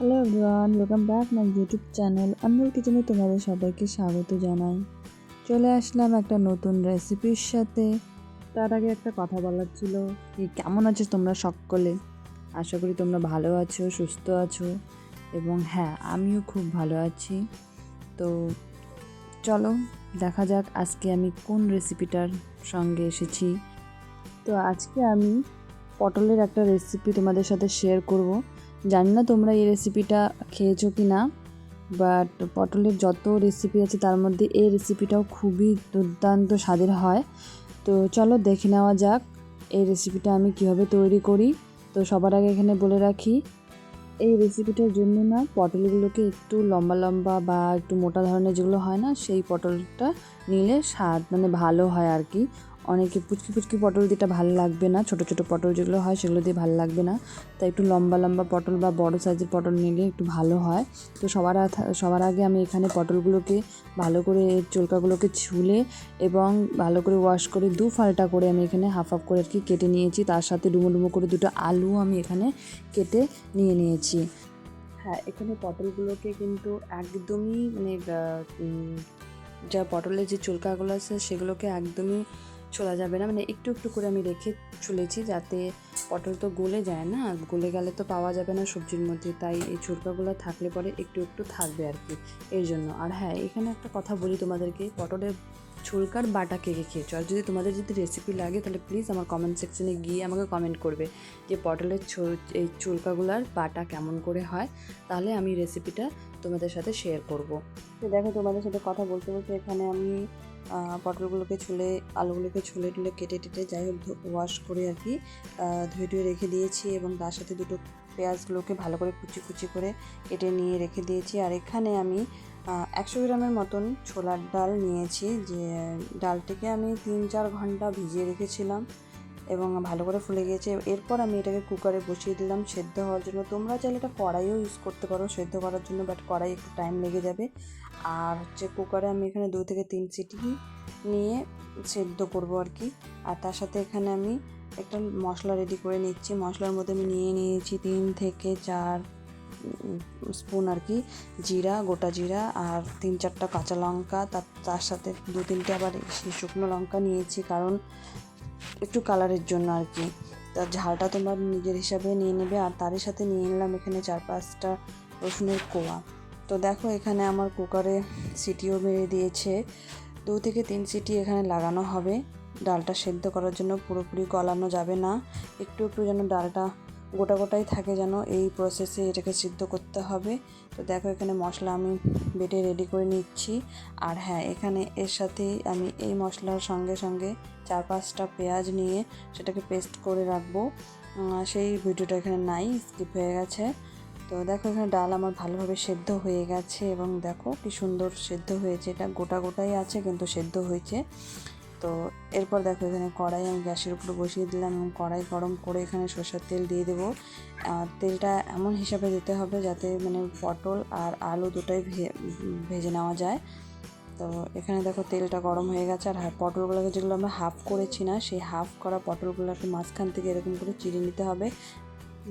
Hello everyone welcome back my YouTube channel Anmol কিচেনে তোমাদের সবাইকে স্বাগত জানাই। চলে আসলাম একটা নতুন রেসিপির সাথে। তার আগে একটা কথা বলার ছিল কি কেমন আছো তোমরা সকলে? আশা করি তোমরা ভালো আছো, সুস্থ আছো। এবং হ্যাঁ আমিও খুব ভালো আছি। তো চলো, দেখা যাক আজকে আমি কোন রেসিপিটার সঙ্গে এসেছি। তো আজকে আমি পটলের একটা রেসিপি তোমাদের সাথে শেয়ার করব। জানি না তোমরা এই রেসিপিটা খেয়েছো কি না বাট পটলের যত রেসিপি আছে তার মধ্যে এই রেসিপিটাও খুবই দুর্দান্ত স্বাদের হয়। তো চলো দেখে নেওয়া যাক এই রেসিপিটা আমি কীভাবে তৈরি করি। তো সবার আগে এখানে বলে রাখি, এই রেসিপিটার জন্য না পটলগুলোকে একটু লম্বা লম্বা বা একটু মোটা ধরনের যেগুলো হয় না, সেই পটলটা নিলে স্বাদ মানে ভালো হয় আর কি। অনেকে পুচকি পুচকি পটল দিয়েটা ভালো লাগবে না, ছোট ছোট পটল যেগুলো হয় সেগুলো দিয়ে ভালো লাগবে না। তাই একটু লম্বা লম্বা পটল বা বড় সাইজের পটল নিলে একটু ভালো হয়। তো সবার সবার আগে আমি এখানে পটলগুলোকে ভালো করে চুলকাগুলোকে ছুলে এবং ভালো করে ওয়াশ করে দু ফালটা করে আমি এখানে হাফ হাফ করে আর কি কেটে নিয়েছি। তার সাথে ডুমো ডুমো করে দুটো আলু আমি এখানে কেটে নিয়ে নিয়েছি। হ্যাঁ এখানে পটলগুলোকে কিন্তু একদমই মানে যা পটলের যে চুলকাগুলো আছে সেগুলোকে একদমই ছোলা যাবে না। মানে একটু একটু করে আমি রেখে ছুলেছি যাতে পটল তো গলে যায় না। গলে গেলে তো পাওয়া যাবে না সবজির মধ্যে। তাই এই চুলকাগুলো থাকলে পরে একটু একটু থাকবে আর কি এর জন্য। আর হ্যাঁ এখানে একটা কথা বলি তোমাদেরকে। পটলের ছুলকার বাটা কে কে খেয়েছো? আর যদি তোমাদের যদি রেসিপি লাগে তাহলে প্লিজ আমার কমেন্ট সেকশনে গিয়ে আমাকে কমেন্ট করবে যে পটলের এই চুলকাগুলার বাটা কেমন করে হয়। তাহলে আমি রেসিপিটা তোমাদের সাথে শেয়ার করব। দেখো তোমাদের সাথে কথা বলতে বলতে এখানে আমি পটলগুলোকে ছুলে, আলুগুলোকে ছুলে টুলে কেটে টেটে যাই হোক ওয়াশ করে আর কি ধুয়ে ধুয়ে রেখে দিয়েছি এবং তার সাথে দুটো পেঁয়াজগুলোকে ভালো করে কুচি কুচি করে কেটে নিয়ে রেখে দিয়েছি। আর এখানে আমি একশো গ্রামের মতন ছোলার ডাল নিয়েছি, যে ডালটিকে আমি তিন চার ঘণ্টা ভিজিয়ে রেখেছিলাম। এবং ভালো করে ফুলে গিয়েছে। এরপর আমি এটাকে কুকারে বসিয়ে দিলাম সেদ্ধ হওয়ার জন্য। তোমরা চাইলে এটা কড়াইও ইউজ করতে পারো সেদ্ধ করার জন্য বাট কড়াই একটু টাইম লেগে যাবে। আর হচ্ছে কুকারে আমি এখানে দু থেকে তিন সিটি নিয়ে সেদ্ধ করব আর কি। আর তার সাথে এখানে আমি একটা মশলা রেডি করে নিচ্ছি। মশলার মধ্যে আমি নিয়ে নিয়েছি তিন থেকে চার স্পুন আর কি, জিরা, গোটা জিরা আর তিন চারটা কাঁচা লঙ্কা। তার তার সাথে দু তিনটে আবার শুকনো লঙ্কা নিয়েছি, কারণ একটু কালারের জন্য আর কি। তার ঝালটা তোমরা নিজের হিসাবে নিয়ে নেবে আর তারই সাথে নিয়ে নিলাম এখানে চার পাঁচটা রসুনের কোয়া। তো দেখো এখানে আমার কুকারে সিটিও মেরে দিয়েছে। দু থেকে তিন সিটি এখানে লাগানো হবে। ডালটা সেদ্ধ করার জন্য পুরোপুরি গলানো যাবে না। একটু একটু যেন ডালটা গোটা গোটাই থাকে যেন এই প্রসেসে এটাকে সিদ্ধ করতে হবে। তো দেখো এখানে মশলা আমি বেটে রেডি করে নিচ্ছি। আর হ্যাঁ এখানে এর সাথেই আমি এই মশলার সঙ্গে সঙ্গে চার পাঁচটা পেঁয়াজ নিয়ে সেটাকে পেস্ট করে রাখব। সেই ভিডিওটা এখানে নাই স্কিপ হয়ে গেছে। তো দেখো এখানে ডাল আমার ভালোভাবে সেদ্ধ হয়ে গেছে এবং দেখো কি সুন্দর সেদ্ধ হয়েছে। এটা গোটা গোটাই আছে কিন্তু সেদ্ধ হয়েছে। তো এরপর দেখো এখানে কড়াই আমি গ্যাসের উপর বসিয়ে দিলাম এবং কড়াই গরম করে এখানে সর্ষের তেল দিয়ে দেবো। আর তেলটা এমন হিসাবে দিতে হবে যাতে মানে পটল আর আলু দুটোই ভেজে নেওয়া যায়। তো এখানে দেখো তেলটা গরম হয়ে গেছে আর পটলগুলোকে যেগুলো আমরা হাফ করেছি না সেই হাফ করা পটলগুলোকে মাঝখান থেকে এরকম করে চিড়ে নিতে হবে।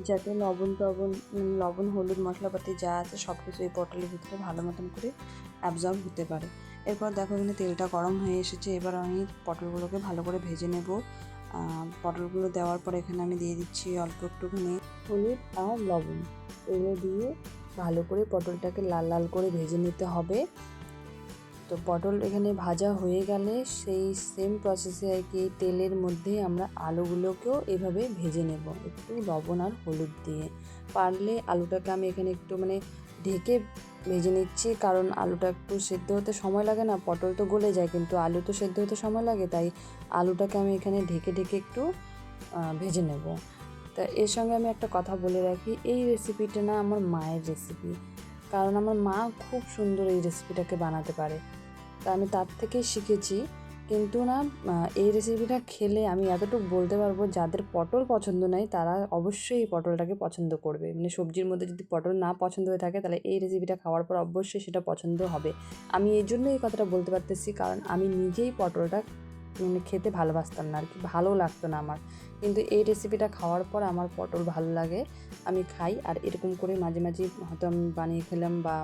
যাতে লবণ টবণ উম, লবণ হলুদ মশলাপাতি যা আছে সব কিছু এই পটলের ভিতরে ভালো মতন করে অ্যাবজর্ব হতে পারে। এরপর দেখো এখানে তেলটা গরম হয়ে এসেছে। এবার আমি পটলগুলোকে ভালো করে ভেজে নেব। পটলগুলো দেওয়ার পর এখানে আমি দিয়ে দিচ্ছি অল্প একটুখানি হলুদ আর লবণ। এগুলো দিয়ে ভালো করে পটলটাকে লাল লাল করে ভেজে নিতে হবে। তো পটল এখানে ভাজা হয়ে গেলে সেই সেম প্রসেসে আর কি তেলের মধ্যে আমরা আলুগুলোকেও এভাবে ভেজে নেব। একটু লবণ আর হলুদ দিয়ে। পারলে আলুটাকে আমি এখানে একটু মানে ঢেকে ভেজে নিচ্ছি, কারণ আলুটা একটু সেদ্ধ হতে সময় লাগে না। পটল তো গলে যায়, কিন্তু আলু তো সেদ্ধ হতে সময় লাগে, তাই আলুটাকে আমি এখানে ঢেকে ঢেকে একটু ভেজে নেব। তা এর সঙ্গে আমি একটা কথা বলে রাখি, এই রেসিপিটা না আমার মায়ের রেসিপি কারণ আমার মা খুব সুন্দর এই রেসিপিটাকে বানাতে পারে। তা আমি তার থেকেই শিখেছি কিন্তু না এই রেসিপিটা খেলে আমি এতটুকু বলতে পারব, যাদের পটল পছন্দ নয় তারা অবশ্যই এই পটলটাকে পছন্দ করবে। মানে সবজির মধ্যে যদি পটল না পছন্দ হয়ে থাকে, তাহলে এই রেসিপিটা খাওয়ার পর অবশ্যই সেটা পছন্দ হবে। আমি এই জন্য এই কথাটা বলতে পারতেছি, কারণ আমি নিজেই পটলটা মানে খেতে ভালোবাসতাম না আর কি ভালো লাগতো না আমার। কিন্তু এই রেসিপিটা খাওয়ার পর আমার পটল ভালো লাগে, আমি খাই, আর এরকম করে মাঝে মাঝে হয়তো আমি বানিয়ে খেলাম বা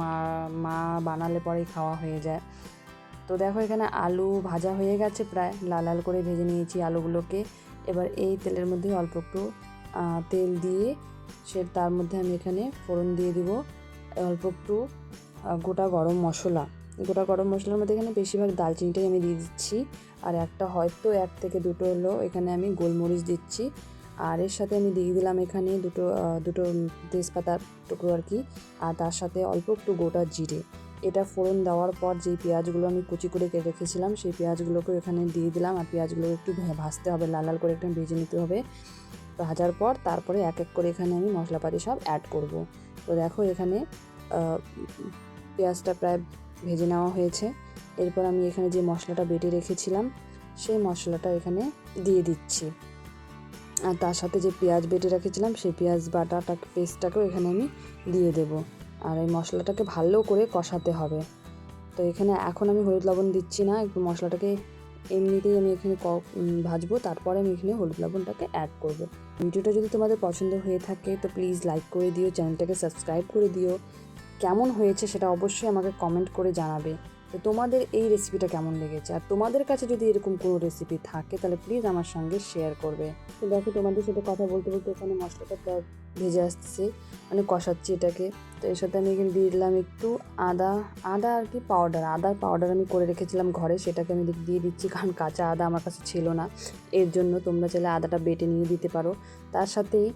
মা মা বানালে পরেই খাওয়া হয়ে যায়। তো দেখো এখানে আলু ভাজা হয়ে গেছে প্রায়। লাল লাল করে ভেজে নিয়েছি আলুগুলোকে। এবার এই তেলের মধ্যে অল্প একটু তেল দিয়ে সে তার মধ্যে আমি এখানে ফোড়ন দিয়ে দিব। অল্প একটু গোটা গরম মশলা। গোটা গরম মশলার মধ্যে এখানে বেশিরভাগ দালচিনিটাই আমি দিয়ে দিচ্ছি। আর একটা হয়তো এক থেকে দুটো হলো এখানে আমি গোলমরিচ দিচ্ছি। আর এর সাথে আমি দিয়ে দিলাম এখানে দুটো দুটো তেজপাতার টুকরো আর কি। আর তার সাথে অল্প একটু গোটা জিরে। এটা ফোড়ন দেওয়ার পর যেই পেঁয়াজগুলো আমি কুচি করে রেখেছিলাম, সেই পেঁয়াজগুলোকে এখানে দিয়ে দিলাম। আর পেঁয়াজগুলো একটু ভাজতে হবে, লাল লাল করে একটু ভেজে নিতে হবে। ভাজার পর তারপরে এক এক করে এখানে আমি মশলাপাতি সব অ্যাড করব। তো দেখো এখানে পেঁয়াজটা প্রায় ভেজে নেওয়া হয়েছে। এরপর আমি এখানে যে মশলাটা বেটে রেখেছিলাম, সেই মশলাটা এখানে দিয়ে দিচ্ছি। আর তার সাথে যে পেঁয়াজ বেটে রেখেছিলাম, সেই পেঁয়াজ বাটাটা, পেস্টটাকেও এখানে আমি দিয়ে দেবো। আর এই মশলাটাকে ভালো করে কষাতে হবে। তো এখানে এখন আমি হলুদ লবণ দিচ্ছি না, একটু মশলাটাকে এমনিতেই আমি এখানে ক- ভাজবো, তারপরে আমি এখানে হলুদ লবণটাকে অ্যাড করব। ভিডিওটা যদি তোমাদের পছন্দ হয়ে থাকে, তো প্লিজ লাইক করে দিও, চ্যানেলটাকে সাবস্ক্রাইব করে দিও। কেমন হয়েছে সেটা অবশ্যই আমাকে কমেন্ট করে জানাবে। তো তোমাদের এই রেসিপিটা কেমন লেগেছে? আর তোমাদের কাছে যদি এরকম কোনো রেসিপি থাকে, তাহলে প্লিজ আমার সঙ্গে শেয়ার করবে। তো দেখো, তোমাদের সাথে কথা বলতে বলতে এখানে মশলাটা প্রায় ভেজে আসছে মানে কষাচ্ছি এটাকে। তো এর সাথে আমি এখানে দিয়ে দিলাম একটু আদা আদা আর কি পাউডার আদার পাউডার আমি করে রেখেছিলাম ঘরে, সেটাকে আমি দিয়ে দিচ্ছি, কারণ কাঁচা আদা আমার কাছে ছিল না। এর জন্য তোমরা চাইলে আদাটা বেটে নিয়ে দিতে পারো। তার সাথেই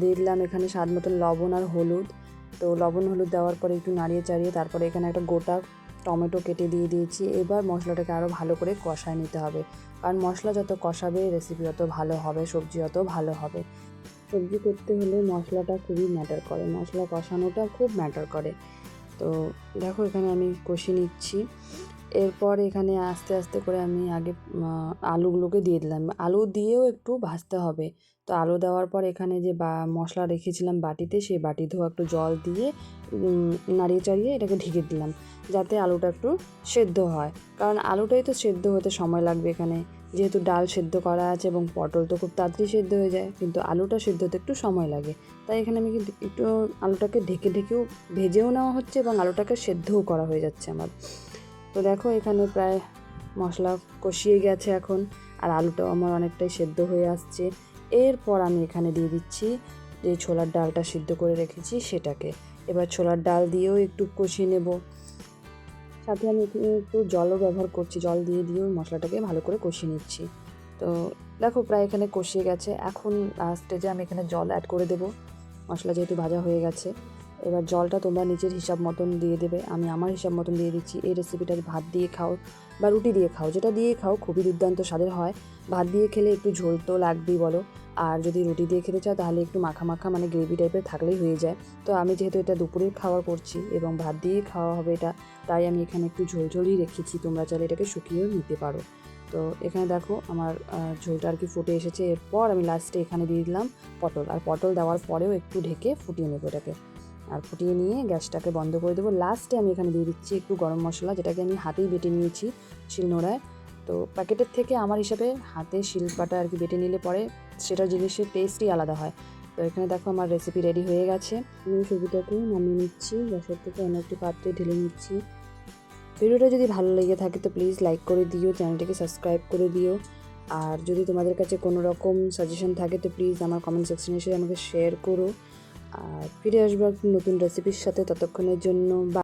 দিয়ে দিলাম এখানে স্বাদ মতন লবণ আর হলুদ। তো লবণ হলুদ দেওয়ার পরে একটু নাড়িয়ে চাড়িয়ে তারপরে এখানে একটা গোটা টমেটো কেটে দিয়ে দিয়েছি। এবার মশলাটাকে আরও ভালো করে কষায় নিতে হবে। কারণ মশলা যত কষাবে রেসিপি অত ভালো হবে, সবজি অত ভালো হবে। সবজি করতে হলে মশলাটা খুবই ম্যাটার করে। মশলা কষানোটা খুব ম্যাটার করে। তো দেখো, এখানে আমি কষিয়ে নিচ্ছি। এরপর এখানে আস্তে আস্তে করে আমি আগে আলুগুলোকে দিয়ে দিলাম। আলু দিয়েও একটু ভাজতে হবে। তো আলু দেওয়ার পর এখানে যে বা, মশলা রেখেছিলাম বাটিতে, সেই বাটি ধোয়া একটু জল দিয়ে নাড়িয়ে চাড়িয়ে এটাকে ঢেকে দিলাম যাতে আলুটা একটু সেদ্ধ হয়। কারণ আলুটাই তো সেদ্ধ হতে সময় লাগবে এখানে। যেহেতু ডাল সেদ্ধ করা আছে এবং পটল তো খুব তাড়াতাড়ি সেদ্ধ হয়ে যায়, কিন্তু আলুটা সেদ্ধ হতে একটু সময় লাগে। তাই এখানে আমি কিন্তু একটু আলুটাকে ঢেকে, ঢেকেও ভেজেও নেওয়া হচ্ছে এবং আলুটাকে সেদ্ধও করা হয়ে যাচ্ছে আমার। তো দেখো, এখানে প্রায় মশলা কষিয়ে গেছে এখন, আর আলুটাও আমার অনেকটাই সেদ্ধ হয়ে আসছে। এরপর আমি এখানে দিয়ে দিচ্ছি যে ছোলার ডালটা সিদ্ধ করে রেখেছি সেটাকে। এবার ছোলার ডাল দিয়েও একটু কষিয়ে নেব। সাথে আমি একটু জলও ব্যবহার করছি, জল দিয়ে দিয়েও মশলাটাকে ভালো করে কষিয়ে নিচ্ছি। তো দেখো, প্রায় এখানে কষিয়ে গেছে। এখন লাস্টে যে আমি এখানে জল অ্যাড করে দেবো। মশলা যেহেতু ভাজা হয়ে গেছে এবার জলটা তোমরা নিজের হিসাব মতন দিয়ে দেবে। আমি আমার হিসাব মতন দিয়ে দিচ্ছি। এই রেসিপিটা ভাত দিয়ে খাও বা রুটি দিয়ে খাও, যেটা দিয়ে খাও খুবই দুর্দান্ত স্বাদের হয়। ভাত দিয়ে খেলে একটু ঝোল তো লাগবেই বলো। আর যদি রুটি দিয়ে খেতে চাও তাহলে একটু মাখা মাখা মানে গ্রেভি টাইপের থাকলেই হয়ে যায়। তো আমি যেহেতু এটা দুপুরের খাওয়া করছি এবং ভাত দিয়ে খাওয়া হবে এটা, তাই আমি এখানে একটু ঝোলঝোলই রেখেছি। তোমরা চাইলে এটাকে শুকিয়েও নিতে পারো। তো এখানে দেখো আমার ঝোলটা আর কি ফুটে এসেছে। এরপর আমি লাস্টে এখানে দিয়ে দিলাম পটল। আর পটল দেওয়ার পরেও একটু ঢেকে ফুটিয়ে নেব এটাকে। আর ফুটিয়ে নিয়ে গ্যাসটাকে বন্ধ করে দেবো। লাস্টে আমি এখানে দিয়ে দিচ্ছি একটু গরম মশলা, যেটাকে আমি হাতেই বেটে নিয়েছি শিলনোড়ায়। তো প্যাকেটের থেকে আমার হিসাবে হাতে শিলপাটা আর কি বেটে নিলে পরে সেটা জিনিসের টেস্টই আলাদা হয়। তো এখানে দেখো আমার রেসিপি রেডি হয়ে গেছে। আমি সবজিটাকে নামিয়ে নিচ্ছি, গ্যাসের থেকে অন্য একটি পাত্রে ঢেলে নিচ্ছি। ভিডিওটা যদি ভালো লেগে থাকে তো প্লিজ লাইক করে দিও, চ্যানেলটিকে সাবস্ক্রাইব করে দিও। আর যদি তোমাদের কাছে কোনো রকম সাজেশন থাকে তো প্লিজ আমার কমেন্ট সেকশনে এসে আমাকে শেয়ার করো। আর ফিরে আসব নতুন রেসিপির সাথে ততক্ষণের জন্য। বা